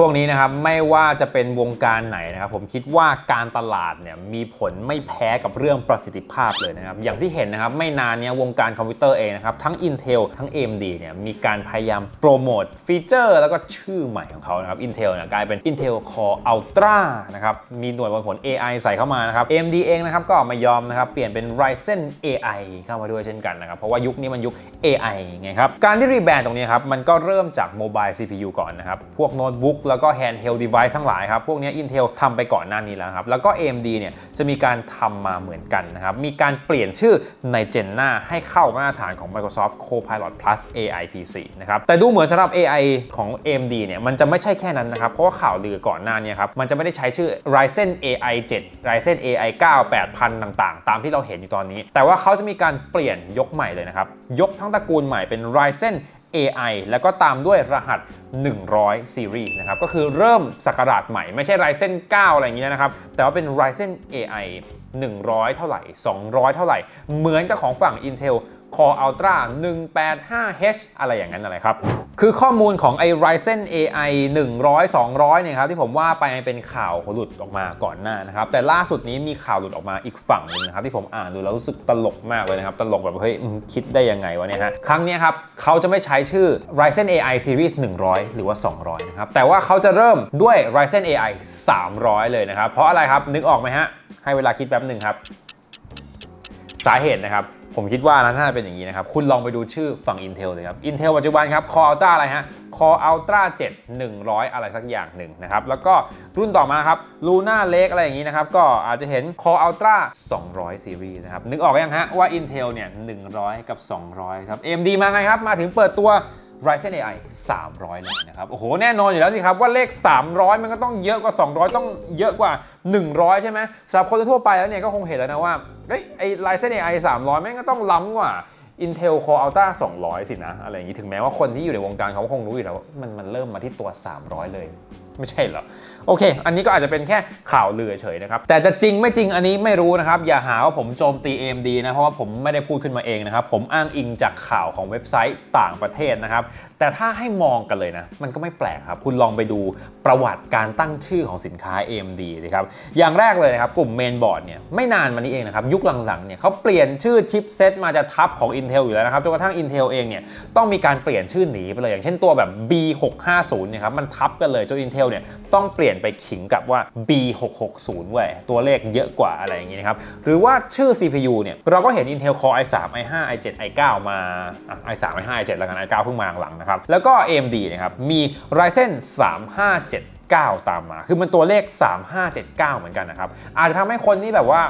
ช่วงนี้นะครับไม่ว่าจะเป็นวงการไหนนะครับผมคิดว่าการตลาดเนี่ยมีผลไม่แพ้กับเรื่องประสิทธิภาพเลยนะครับอย่างที่เห็นนะครับไม่นานเนี้ยวงการคอมพิวเตอร์เองนะครับทั้ง Intel ทั้ง AMD เนี่ยมีการพยายามโปรโมทฟีเจอร์ แล้วก็ชื่อใหม่ของเขานะครับ Intel เนี่ยกลายเป็น Intel Core Ultra นะครับมีหน่วยวัดผล AI ใส่เข้ามานะครับ AMD เองนะครับก็ไม่ยอมนะครับเปลี่ยนเป็น Ryzen AI เข้ามาด้วยเช่นกันนะครับเพราะว่ายุคนี้มันยุค AI ไงครับการที่รีแบรนด์ตรงนี้ครับมันก็เริ่มจาก Mobile CPU ก่อนนะครับพวกโน้ตบุ๊กแล้วก็ Handheld Device ทั้งหลายครับ พวกนี้ Intel ทำไปก่อนหน้านี้แล้วครับ แล้วก็ AMD เนี่ยจะมีการทำมาเหมือนกันนะครับ มีการเปลี่ยนชื่อในเจนหน้าให้เข้ามาตรฐานของ Microsoft Copilot Plus AI PC นะครับ แต่ดูเหมือนสำหรับ AI ของ AMD เนี่ยมันจะไม่ใช่แค่นั้นนะครับ เพราะว่าข่าวลือก่อนหน้านี้ครับมันจะไม่ได้ใช้ชื่อ Ryzen AI 7 Ryzen AI 9 8000 ต่างๆ ตามที่เราเห็นอยู่ตอนนี้ แต่ว่าเขาจะมีการเปลี่ยนยกใหม่เลยนะครับยกทั้งตระกูลใหม่เป็น Ryzen AI แล้วก็ตามด้วยรหัส 100 Series นะครับ ก็คือเริ่มสักราชใหม่ ไม่ใช่ Ryzen 9 อะไรอย่างเงี้ยนะครับ แต่ว่าเป็น Ryzen AI 100 เท่าไหร่ 200 เท่าไหร่ เหมือนกับของฝั่ง Intel Core Ultra 185H อะไรอย่างนั้นอะไรครับ คือข้อมูลของไอ้ Ryzen AI 100 200 เนี่ยครับที่ผมว่าไปเป็นข่าวหลุดออกมาก่อนหน้านะครับ แต่ล่าสุดนี้มีข่าวหลุดออกมาอีกฝั่งหนึงนะครับ ที่ผมอ่านดูแล้วรู้สึกตลกมากเลยนะครับ ตลกแบบเฮ้ยคิดได้ยังไงวะเนี่ยฮะ ครั้งนี้ครับเขาจะไม่ใช้ชื่อ Ryzen AI Series 100 หรือว่า 200 นะครับ แต่ว่าเขาจะเริ่มด้วย Ryzen AI 300 เลยนะครับ เพราะอะไรครับนึกออกไหมฮะให้เวลาคิดแป๊บหนึ่งครับ สาเหตุนะครับ ผมคิดว่านะถ้าเป็นอย่างนี้นะครับ คุณลองไปดูชื่อฝั่ง Intel เลยครับ Intel ปัจจุบันครับ Core Ultra อะไรฮะ Core Ultra 7 100 อะไรสักอย่างหนึ่งนะครับ แล้วก็รุ่นต่อมาครับ Luna Lake อะไรอย่างนี้นะครับ ก็อาจจะเห็น Core Ultra 200 Series นะครับ นึกออกยังฮะว่า Intel เนี่ย100 กับ 200 ครับ AMD มาไงครับ มาถึงเปิดตัว Ryzen AI 300เลยนะครับ โอ้โห แน่นอนอยู่แล้วสิครับ ว่าเลข 300 มันก็ต้องเยอะกว่า 200 ต้องเยอะกว่า 100 ใช่ไหมสำหรับคนทั่วไปแล้วเนี่ยก็คงเห็นแล้วนะว่าไอ้ไอ้ Ryzen AI 300 แม่งก็ต้องล้ำกว่า Intel Core Ultra 200 สินะ อะไรอย่างนี้ถึงแม้ว่าคนที่อยู่ในวงการเขาคงรู้อยู่แล้วว่ามันมันเริ่มมาที่ตัว 300 เลย ไม่ใช่เหรอ โอเค อันนี้ก็อาจจะเป็นแค่ข่าวลือเฉยนะครับ แต่จะจริงไม่จริงอันนี้ไม่รู้นะครับ อย่าหาว่าผมโจมตี AMD นะ เพราะว่าผมไม่ได้พูดขึ้นมาเองนะครับ ผมอ้างอิงจากข่าวของเว็บไซต์ต่างประเทศนะครับ แต่ถ้าให้มองกันเลยนะ มันก็ไม่แปลกครับ คุณลองไปดูประวัติการตั้งชื่อของสินค้า AMD เลยครับ อย่างแรกเลยนะครับ กลุ่มเมนบอร์ดเนี่ยไม่นานมานี้เองนะครับ ยุคหลังๆเนี่ยเขาเปลี่ยนชื่อชิปเซตมาจะทับของ Intel อยู่แล้วนะครับ จนกระทั่ง Intel เองเนี่ยต้องมีการเปลี่ยนชื่อหนีไปเลย อย่างเช่นตัวแบบ B650 เนี่ยครับ มันทับกันเลยจน Intel เนี่ยต้องเปลี่ยนไปขิงกับว่า B660 เว้ยตัวเลขเยอะกว่าอะไรอย่างงี้นะครับ หรือว่าชื่อ CPU เนี่ยเราก็เห็น Intel Core i3 i5 i7 i9 มาอะ i3 i5 i7 แล้วกัน i9 เพิ่งมาหลังๆนะครับ แล้วก็ AMD นะครับมี Ryzen 357 9 ตามมา คือมันตัวเลข 3579 เหมือนกันนะครับ อาจจะทำให้คนที่แบบว่า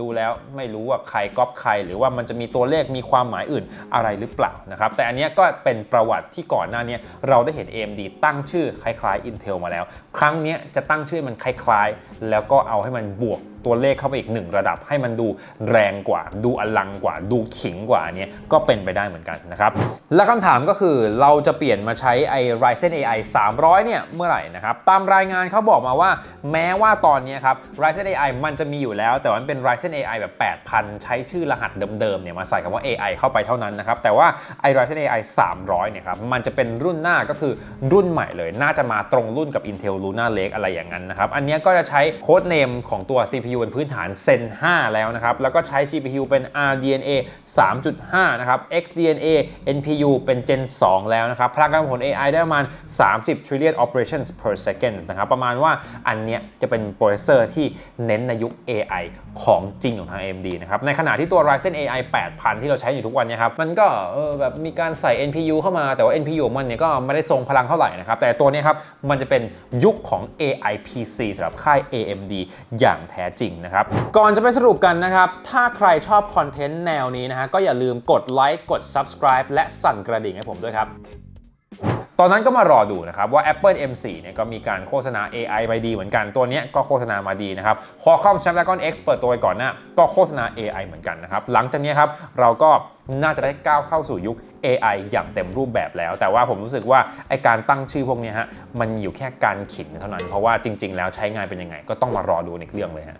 ดูแล้วไม่รู้ว่าใครก๊อปใคร หรือว่ามันจะมีตัวเลขมีความหมายอื่นอะไรหรือเปล่านะครับ แต่อันนี้ก็เป็นประวัติที่ก่อนหน้านี้เราได้เห็น AMD ตั้งชื่อคล้ายๆ Intel มาแล้ว ครั้งนี้จะตั้งชื่อมันคล้ายๆ แล้วก็เอาให้มันบวกตัวเลขเข้าไปอีกหนึ่งระดับให้มันดูแรงกว่า ดูอลังกว่า ดูขิงกว่านเนี้ยก็เป็นไปได้เหมือนกันนะครับ และคำถามก็คือเราจะเปลี่ยนมาใช้ไอ้ Ryzen AI 300 เนี่ยเมื่อไหร่นะครับ ตามรายงานเขาบอกมาว่า แม้ว่าตอนนี้ครับ Ryzen AI มันจะมีอยู่แล้ว แต่มันเป็น Ryzen AI แบบ 8,000 ใช้ชื่อรหัสเดิมๆเนี่ยมาใส่คำว่า AI เข้าไปเท่านั้นนะครับแต่ว่าไอ้ Ryzen AI 300 เนี่ยครับมันจะเป็นรุ่นหน้าก็คือรุ่นใหม่เลยน่าจะมาตรงรุ่นกับ Intel Luna Lake อะไรอย่างนั้นนะครับอันนี้ก็จะใช้โค้ดเนมของตัว CPU เป็นพื้นฐาน Zen 5 แล้วนะครับ แล้วก็ใช้ GPU เป็น RDNA 3.5 นะครับ XDNA NPU เป็น Gen 2 แล้วนะครับ พลังการผล AI ได้ประมาณ 30 trillion operations per second นะครับ ประมาณว่าอันเนี้ยจะเป็นโปรเซสเซอร์ที่เน้นในยุค AI ของจริงของทาง AMD นะครับ ในขณะที่ตัว Ryzen AI 8000 ที่เราใช้อยู่ทุกวันเนี้ครับ มันก็แบบมีการใส่ NPU เข้ามา แต่ว่า NPU มันเนี่ยก็ไม่ได้ทรงพลังเท่าไหร่นะครับ แต่ตัวเนี้ยครับ มันจะเป็นยุคของ AI PC สำหรับค่าย AMD อย่างแท้จริงนะครับ ก่อนจะไปสรุปกันนะครับ ถ้าใครชอบคอนเทนต์แนวนี้นะฮะก็อย่าลืมกดไลค์กด Subscribe และสั่นกระดิ่งให้ผมด้วยครับ ตอนนั้นก็มารอดูนะครับว่า Apple M4 เนี่ยก็มีการโฆษณา AI ไปดีเหมือนกันตัวนี้ก็โฆษณามาดีนะครับ Qualcomm Snapdragon X เปิดตัวไปก่อนหน้าก็โฆษณา AI เหมือนกันนะครับ หลังจากนี้ครับเราก็น่าจะได้ก้าวเข้าสู่ยุค AI อย่างเต็มรูปแบบแล้ว แต่ว่าผมรู้สึกว่าไอการตั้งชื่อพวกนี้ฮะมันมีอยู่แค่การขินเท่านั้น เพราะว่าจริง ๆ แล้วใช้งานเป็นยังไง ก็ต้องมารอดูในเรื่องเลยฮะ